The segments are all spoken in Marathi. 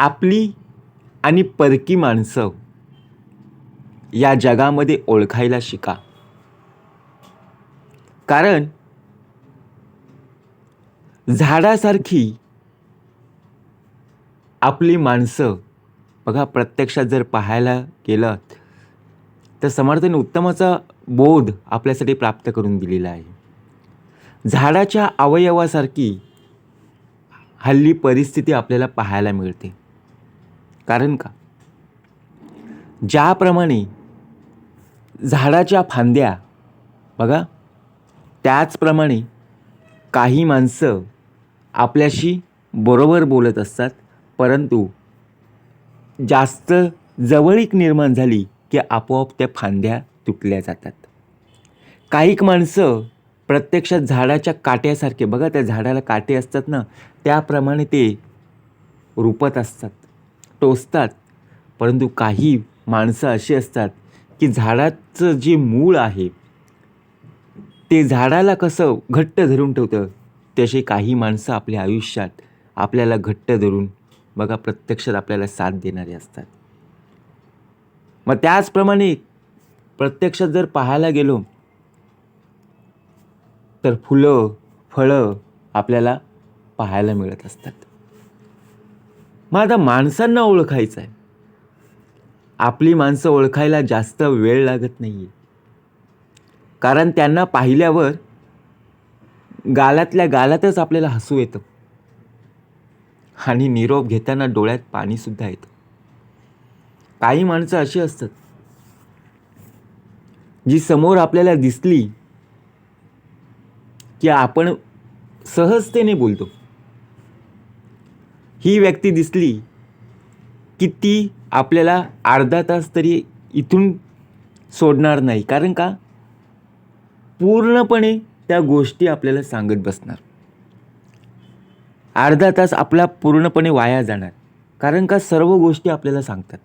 आपली आणि परकी माणसं या जगामध्ये ओळखायला शिका. कारण झाडासारखी आपली माणसं बघा प्रत्यक्षात जर पाहायला गेलं तर समर्थाने उत्तमाचा बोध आपल्यासाठी प्राप्त करून दिलेला आहे. झाडाच्या अवयवासारखी हल्ली परिस्थिती आपल्याला पाहायला मिळते. कारण का? ज्याप्रमाणे झाडाच्या फांद्या बघा त्याचप्रमाणे काही माणसं आपल्याशी बरोबर बोलत असतात परंतु जास्त जवळीक निर्माण झाली की आपोआप त्या फांद्या तुटल्या जातात. काहीक माणसं प्रत्यक्षात झाडाच्या काट्यासारखे बघा त्या झाडाला काटे असतात ना त्याप्रमाणे ते रुपत असतात. टोचतात. परंतु काही माणसं अशी असतात की झाडाचं जे मूळ आहे ते झाडाला कसं घट्ट धरून ठेवतं तसे काही माणसं आपल्या आयुष्यात आपल्याला घट्ट धरून बघा प्रत्यक्षात आपल्याला साथ देणारे असतात. मग त्याचप्रमाणे प्रत्यक्षात जर पाहायला गेलो तर फुलं फळं आपल्याला पाहायला मिळत असतात. मग आता माणसांना ओळखायचं आहे आपली माणसं ओळखायला जास्त वेळ लागत नाही आहे कारण त्यांना पाहिल्यावर गालातल्या गालातच आपल्याला हसू येतं. आणि निरोप घेताना डोळ्यात पाणीसुद्धा येतं. काही माणसं अशी असतात जी समोर आपल्याला दिसली की आपण सहजतेने बोलतो. ही व्यक्ती दिसली की ती आपल्याला अर्धा तास तरी इथून सोडणार नाही. कारण का? पूर्णपणे त्या गोष्टी आपल्याला सांगत बसणार. अर्धा तास आपला पूर्णपणे वाया जाणार. कारण का? सर्व गोष्टी आपल्याला सांगतात.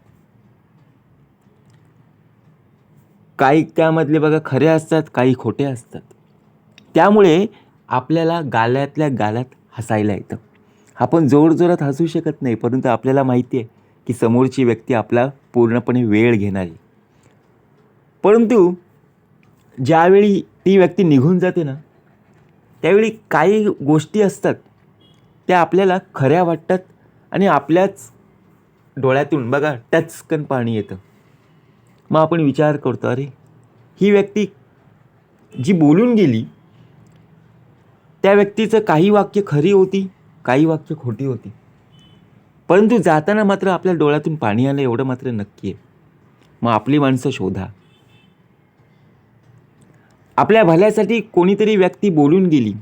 काही त्यामधले बघा खरे असतात काही खोटे असतात. त्यामुळे आपल्याला गाल्यातल्या गालात हसायला येतं. आपण जोरजोरात हसू शकत नाही परंतु आपल्याला माहिती आहे की समोरची व्यक्ती आपला पूर्णपणे वेळ घेणारी. परंतु ज्यावेळी ती व्यक्ती निघून जाते ना त्यावेळी काही गोष्टी असतात त्या आपल्याला खऱ्या वाटतात आणि आपल्याच डोळ्यातून बघा टचकन पाणी येतं. मग आपण विचार करतो अरे ही व्यक्ती जी बोलून गेली त्या व्यक्तीचं काही वाक्य खरी होती? काही वाक्य खोटी होती. परंतु जाताना मात्र आपल्या डोळ्यातून पाणी आलं एवढं मात्र नक्की आहे. मग आपली माणसं शोधा. आपल्या भल्यासाठी कोणीतरी व्यक्ती बोलून गेली.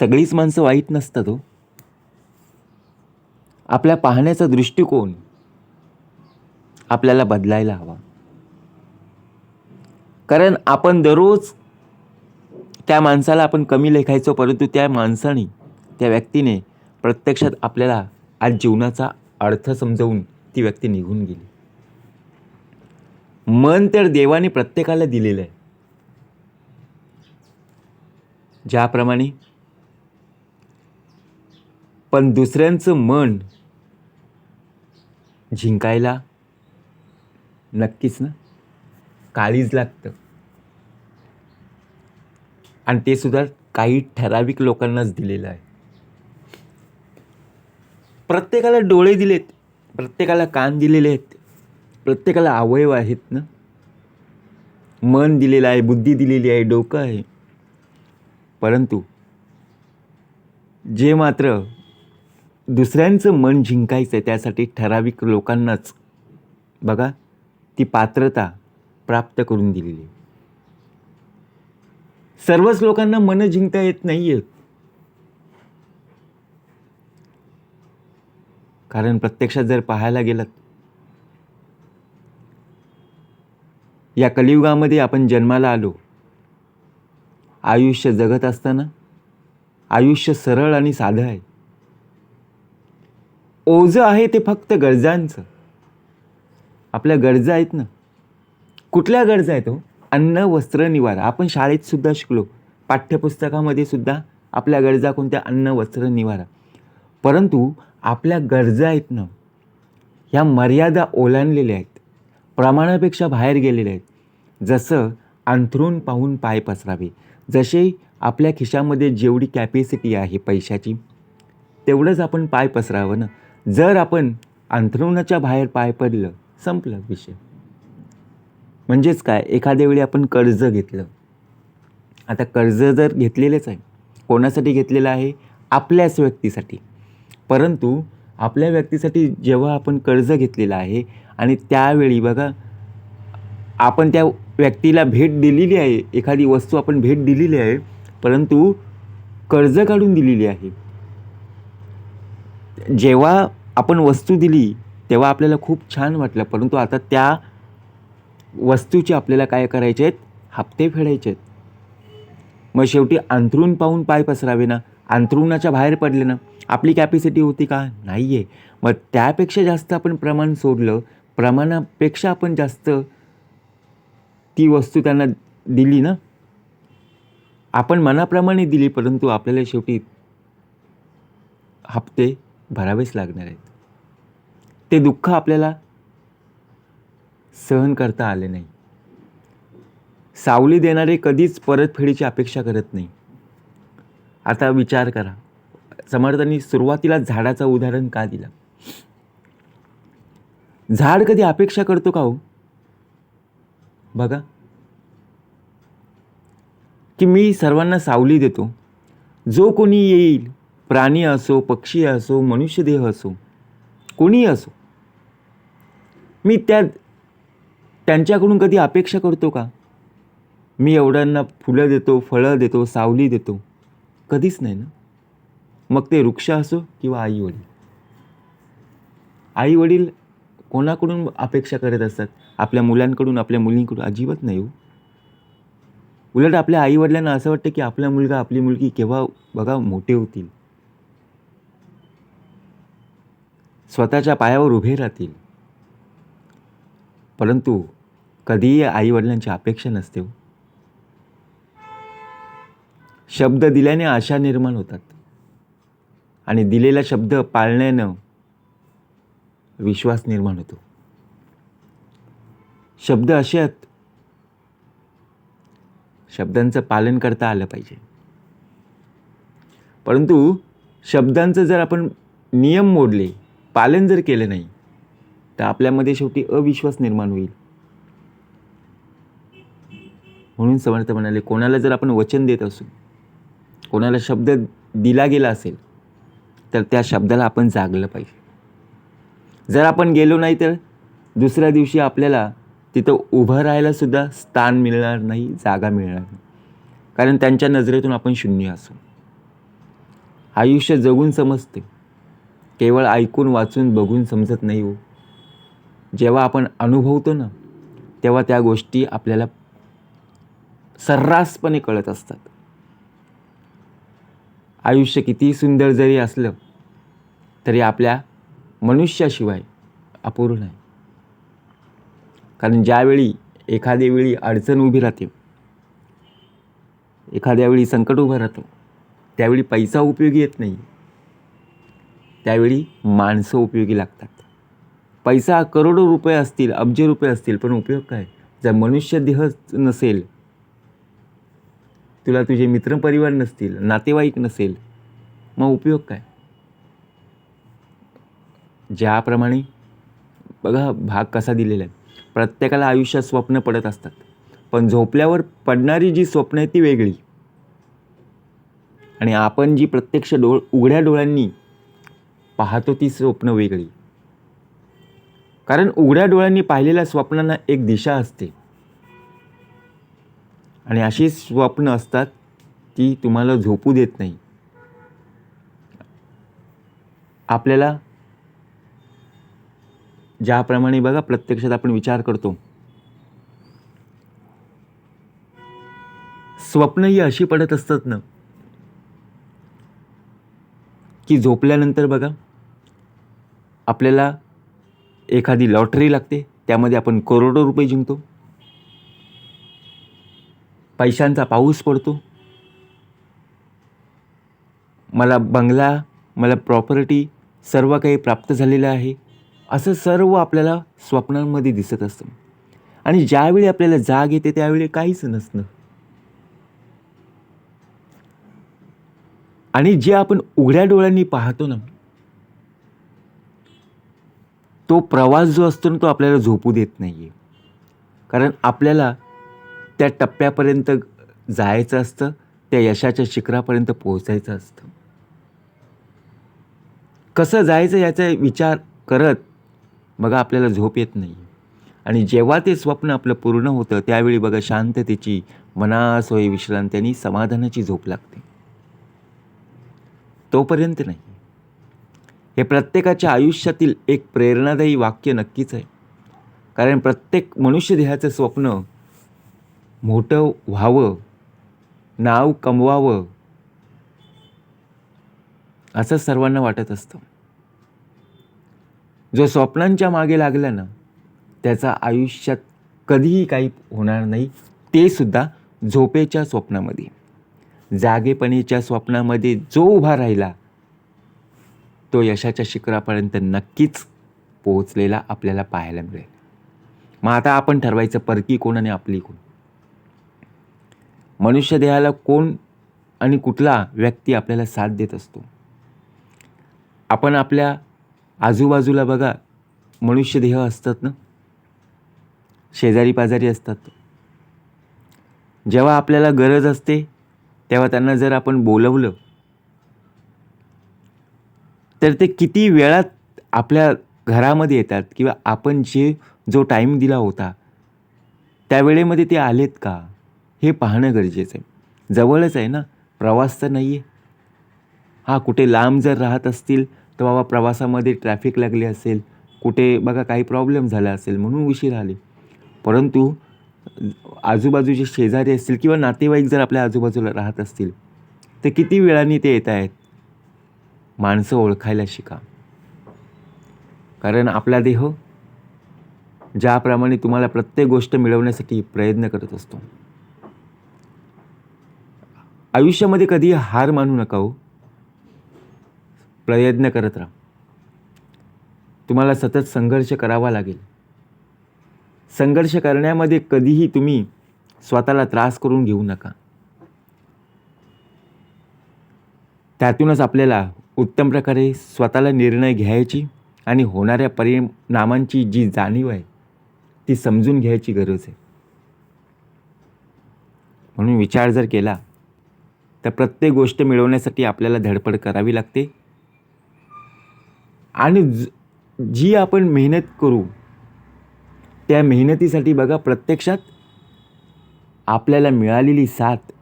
सगळीच माणसं वाईट नसतात हो. आपल्या पाहण्याचा दृष्टिकोन आपल्याला बदलायला हवा. कारण आपण दररोज त्या माणसाला आपण कमी लेखायचो परंतु त्या माणसाने त्या व्यक्तीने प्रत्यक्षात आपल्याला आज जीवनाचा अर्थ समजवून ती व्यक्ती निघून गेली. मन तर देवाने प्रत्येकाला दिलेलं आहे. ज्याप्रमाणे पण दुसऱ्यांचं मन जिंकायला नक्कीच ना काळीज लागतं. आणि ते सुद्धा काही ठराविक लोकांनाच दिलेलं आहे. प्रत्येकाला डोळे दिलेत प्रत्येकाला कान दिलेले आहेत प्रत्येकाला अवयव आहेत ना? मन दिलेलं आहे बुद्धी दिलेली आहे डोकं आहे. परंतु जे मात्र दुसऱ्यांचं मन जिंकायचं आहे त्यासाठी ठराविक लोकांनाच बघा ती पात्रता प्राप्त करून दिलेली आहे. सर्वच लोकांना मन जिंकता येत नाही आहेत कारण प्रत्यक्षात जर पाहायला गेलात या कलियुगामध्ये आपण जन्माला आलो आयुष्य जगत असताना आयुष्य सरळ आणि साधं आहे. ओझं आहे ते फक्त गरजांचं. आपल्या गरजा आहेत ना. कुठल्या गरजा आहेत हो? अन्न वस्त्र निवारा. आपण शाळेत सुद्धा शिकलो. पाठ्यपुस्तकामध्ये सुद्धा आपल्या गरजा कोणत्या? अन्न वस्त्र निवारा. परंतु आपल्या गरजा आहेत ना ह्या मर्यादा ओलांडलेल्या आहेत. प्रमाणापेक्षा बाहेर गेलेल्या आहेत. जसं अंथरून पाहून पाय पसरावे. जसे आपल्या खिशामध्ये जेवढी कॅपॅसिटी आहे पैशाची तेवढंच आपण पाय पसरावं ना. जर आपण अंथरुणाच्या बाहेर पाय पडलं संपलं विषय. म्हणजेच काय? एखाद्या वेळी आपण कर्ज घेतलं. आता कर्ज जर घेतलेलेच आहे. कोणासाठी घेतलेलं आहे? आपल्याच व्यक्तीसाठी. परंतु आपल्या व्यक्तीसाठी जेव्हा आपण कर्ज घेतलेलं आहे आणि त्यावेळी बघा आपण त्या व्यक्तीला भेट दिलेली आहे. एखादी वस्तू आपण भेट दिलेली आहे परंतु कर्ज काढून दिलेली आहे. जेव्हा आपण वस्तू दिली तेव्हा आपल्याला खूप छान वाटलं. परंतु आता त्या वस्तूचे आपल्याला काय करायचे आहेत? हप्ते फेडायचे आहेत. मग शेवटी अंथरूण पाहून पाय पसरावे ना? अंथरुणाच्या बाहेर पडले ना? आपली कॅपॅसिटी होती का? नाही आहे मग त्यापेक्षा जास्त आपण प्रमाण सोडलं प्रमाणापेक्षा आपण जास्त ती वस्तू त्यांना दिली ना? आपण मनाप्रमाणे दिली परंतु आपल्याला शेवटी हप्ते भरावेच लागणार आहेत. ते दुःख आपल्याला सहन करता आले नाही. सावली देणारे कधीच परतफेडीची अपेक्षा करत नाही. आता विचार करा समर्थांनी सुरुवातीला झाडाचं उदाहरण का दिलं? झाड कधी अपेक्षा करतो का हो? बघा. की मी सर्वांना सावली देतो. जो कोणी येईल प्राणी असो पक्षी असो मनुष्यदेह असो कोणीही असो मी त्या त्यांच्याकडून कधी अपेक्षा करतो का? मी एवढ्यांना फुलं देतो फळं देतो सावली देतो. कधीच नाही ना? मग ते वृक्ष असो किंवा आई वडील. आई वडील कोणाकडून अपेक्षा करत असतात? आपल्या मुलांकडून आपल्या मुलींकडून? अजिबात नाही हो. उलट आपल्या आई वडिलांना असं वाटतं की आपला मुलगा आपली मुलगी केव्हा बघा मोठे होतील. स्वतःच्या पायावर उभे राहतील. परंतु कधीही आई वडिलांची अपेक्षा नसते हो. शब्द दिल्याने आशा निर्माण होतात. आणि दिलेला शब्द पाळण्यानं विश्वास निर्माण होतो. शब्द असे आहेत. शब्दांचं पालन करता आलं पाहिजे. परंतु शब्दांचं जर आपण नियम मोडले पालन जर केलं नाही तर आपल्यामध्ये शेवटी अविश्वास निर्माण होईल. म्हणून समर्थ म्हणाले कोणाला जर आपण वचन देत असू कोणाला शब्द दिला गेला असेल तर त्या शब्दाला आपण जागलं पाहिजे. जर आपण गेलो नाही तर दुसऱ्या दिवशी आपल्याला तिथं उभं राहायलासुद्धा स्थान मिळणार नाही जागा मिळणार नाही. कारण त्यांच्या नजरेतून आपण शून्य असू. आयुष्य जगून समजते. केवळ ऐकून वाचून बघून समजत नाही हो. जेव्हा आपण अनुभवतो ना तेव्हा त्या गोष्टी आपल्याला सर्रासपणे कळत असतात. आयुष्य कितीही सुंदर जरी असलं तरी आपल्या मनुष्याशिवाय अपूर्ण आहे. कारण ज्यावेळी एखाद्या वेळी अडचण उभी राहते एखाद्या वेळी संकट उभं राहतं त्यावेळी पैसा उपयोगी येत नाही. त्यावेळी माणसं उपयोगी लागतात. पैसा करोडो रुपये असतील अब्ज रुपये असतील पण उपयोग काय? जर मनुष्य देह नसेल तुला तुझे मित्रपरिवार नसतील नातेवाईक नसेल मग उपयोग काय? ज्याप्रमाणे बघा भाग कसा दिलेला आहे. प्रत्येकाला आयुष्यात स्वप्न पडत असतात. पण झोपल्यावर पडणारी जी स्वप्न आहे ती वेगळी. आणि आपण जी प्रत्यक्ष डोळ उघड्या डोळ्यांनी पाहतो ती स्वप्न वेगळी. कारण उघड्या डोळ्यांनी पाहिलेल्या स्वप्नांना एक दिशा असते. आणि अशी स्वप्न असतात ती तुम्हाला झोपू देत नाही. आपल्याला ज्याप्रमाणे बघा प्रत्यक्षात आपण विचार करतो. स्वप्न ही अशी पडत असतात ना की झोपल्यानंतर बघा आपल्याला एखादी लॉटरी लागते त्यामध्ये आपण करोडो रुपये जिंकतो. पैशांचा पाऊस पडतो. मला बंगला मला प्रॉपर्टी सर्व काही प्राप्त झालेलं आहे. असं सर्व आपल्याला स्वप्नांमध्ये दिसत असतं. आणि ज्यावेळी आपल्याला जाग येते त्यावेळी काहीच नसणं आणि जे आपण उघड्या डोळ्यांनी पाहतो ना तो प्रवास जो असतो ना तो आपल्याला झोपू देत नाही आहे कारण आपल्याला त्या टप्प्यापर्यंत जायचं असतं त्या यशाच्या शिखरापर्यंत पोहोचायचं असतं. कसं जायचं याचा विचार करत बघा आपल्याला झोप येत नाही. आणि जेव्हा ते स्वप्न आपलं पूर्ण होतं त्यावेळी बघा शांततेची मनासोयी विश्रांती आणि समाधानाची झोप लागते. तोपर्यंत नाही. हे प्रत्येकाच्या आयुष्यातील एक प्रेरणादायी वाक्य नक्कीच आहे. कारण प्रत्येक मनुष्य देहाचं स्वप्न मोठं व्हावं नाव कमवावं असं सर्वांना वाटत असतं. जो स्वप्नांच्या मागे लागला ना त्याचा आयुष्यात कधीही काही होणार नाही ते सुद्धा झोपेच्या स्वप्नामध्ये. जागेपणीच्या स्वप्नामध्ये जो उभा राहिला तो यशाच्या शिखरापर्यंत नक्कीच पोहोचलेला आपल्याला पाहायला मिळेल. मग आता आपण ठरवायचं परकी कोण आणि आपली कोण? मनुष्य देहाला कोण आणि कुठला व्यक्ती आपल्याला साथ देत असतो? आपण आपल्या आजूबाजूला बघा मनुष्य देह असतात ना? शेजारी पाजारी असतात. जेव्हा आपल्याला गरज असते तेव्हा त्यांना जर आपण बोलवलं तर ते किती वेळात आपल्या घरामध्ये येतात किंवा आपण जे जो टाईम दिला होता त्या वेळेमध्ये ते आलेत का? हे पाहणं गरजेचं आहे. जवळच आहे ना प्रवास तर नाही आहे हां कुठे लांब जर राहत असतील तर बाबा प्रवासामध्ये ट्रॅफिक लागली असेल कुठे बघा काही प्रॉब्लेम झाला असेल म्हणून उशीर आले. परंतु आजूबाजूचे शेजारी असतील किंवा नातेवाईक जर आपल्या आजूबाजूला राहत असतील तर किती वेळाने ते येत आहेत? माणसं ओळखायला शिका. कारण आपला देह ज्याप्रमाणे तुम्हाला प्रत्येक गोष्ट मिळवण्यासाठी प्रयत्न करत असतो. आयुष्यामध्ये कधी हार मानू नका हो. प्रयत्न करत राहा. तुम्हाला सतत संघर्ष करावा लागेल. संघर्ष करण्यामध्ये कधीही तुम्ही स्वतःला त्रास करून घेऊ नका. त्यातूनच आपल्याला उत्तम प्रकारे स्वतःला निर्णय घ्यायची आणि होणाऱ्या परिणामांची जी जाणीव आहे ती समजून घ्यायची गरज आहे. म्हणून विचार जर केला तर प्रत्येक गोष्ट मिळवण्यासाठी आपल्याला धडपड करावी लागते. आणि जी आपण मेहनत करू त्या मेहनतीसाठी बघा प्रत्यक्षात आपल्याला मिळालेली साथ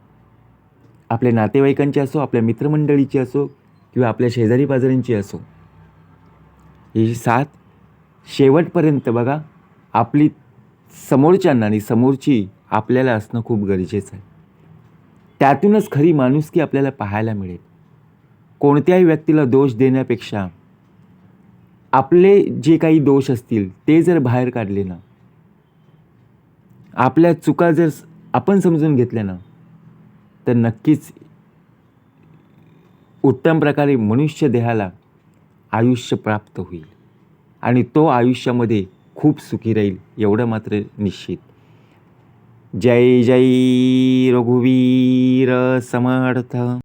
आपल्या नातेवाईकांची असो आपल्या मित्रमंडळीची असो किंवा आपल्या शेजारी पाजाऱ्यांची असो ही साथ शेवटपर्यंत बघा आपली समोरच्यांना आणि समोरची आपल्याला असणं खूप गरजेचं आहे. त्यातूनच खरी माणुसकी आपल्याला पाहायला मिळेल. कोणत्याही व्यक्तीला दोष देण्यापेक्षा आपले जे काही दोष असतील ते जर बाहेर काढले ना आपल्या चुका जर आपण समजून घेतल्या ना तर नक्कीच उत्तम प्रकारे मनुष्य देहाला आयुष्य प्राप्त होईल. आणि तो आयुष्यामध्ये खूप सुखी राहील एवढं मात्र निश्चित. जय जय रघुवीर समर्थ।